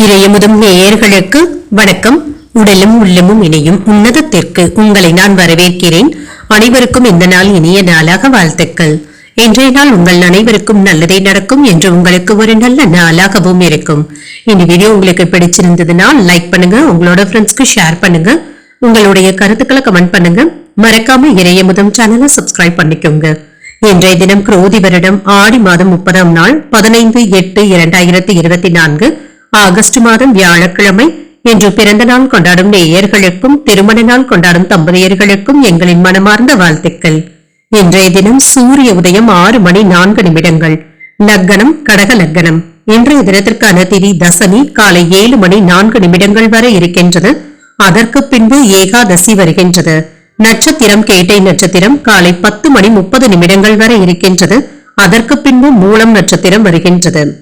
இறையமுதும் நேயர்களுக்கு வணக்கம். உடலும் உள்ளமும் இணையும் உன்னதத்திற்கு உங்களை நான் வரவேற்கிறேன். அனைவருக்கும் இந்த நாள் இனிய நாளாக வாழ்த்துக்கள். இன்றைய நாள் உங்கள் அனைவருக்கும் நல்லதே நடக்கும் என்று உங்களுக்கு ஒரு நல்ல நாளாகவும் இருக்கும். இந்த வீடியோ உங்களுக்கு பிடிச்சிருந்ததுன்னா லைக் பண்ணுங்க உங்களோட ஃப்ரெண்ட்ஸ்க்கு ஷேர் பண்ணுங்க. உங்களுடைய கருத்துக்களை கமெண்ட் பண்ணுங்க. மறக்காம இறையமுதம் சேனலை சப்ஸ்கிரைப் பண்ணிக்கோங்க. இன்றைய தினம் குரோதி வருடம் ஆடி மாதம் முப்பதாம் நாள் பதினைந்து எட்டு இரண்டாயிரத்தி இருபத்தி நான்கு. ஆகஸ்ட் மாதம் வியாழக்கிழமை இன்று பிறந்த நாள் கொண்டாடும் நேயர்களுக்கும் திருமண நாள் கொண்டாடும் தம்பதியர்களுக்கும் எங்களின் மனமார்ந்த வாழ்த்துக்கள். இன்றைய தினம் சூரிய உதயம் ஆறு மணி நான்கு நிமிடங்கள். லக்கணம் கடக லக்கணம் இன்றைய தினத்திற்கான திதி தசமி காலை ஏழு மணி நான்கு நிமிடங்கள் வரை இருக்கின்றது. அதற்கு பின்பு ஏகாதசி வருகின்றது. நட்சத்திரம் கேட்டை நட்சத்திரம் காலை பத்து மணி முப்பது நிமிடங்கள் வரை இருக்கின்றது. அதற்கு பின்பு மூலம் நட்சத்திரம் வருகின்றது.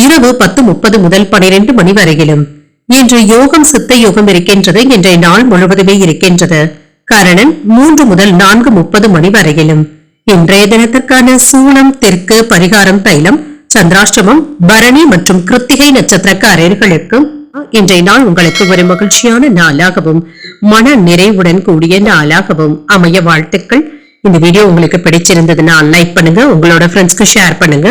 இரவு பத்து முப்பது முதல் பனிரெண்டு மணி வரையிலும். இன்று யோகம் சித்த யோகம் இருக்கின்றது இன்றைய நாள் முழுவதுமே இருக்கின்றது. கரணன் மூன்று முதல் நான்கு முப்பது மணி வரையிலும். இன்றைய தினத்திற்கான சூளம் தெற்கு பரிகாரம் தைலம் சந்திராஷ்டமம் பரணி மற்றும் கிருத்திகை நட்சத்திரக்காரர்களுக்கு இன்றைய நாள் உங்களுக்கு ஒரு மகிழ்ச்சியான நாளாகவும் மன நிறைவுடன் கூடிய நாளாகவும் அமைய வாழ்த்துக்கள். இந்த வீடியோ உங்களுக்கு பிடிச்சிருந்ததுன்னா லைக் பண்ணுங்க உங்களோட ஃப்ரெண்ட்ஸ்க்கு ஷேர் பண்ணுங்க.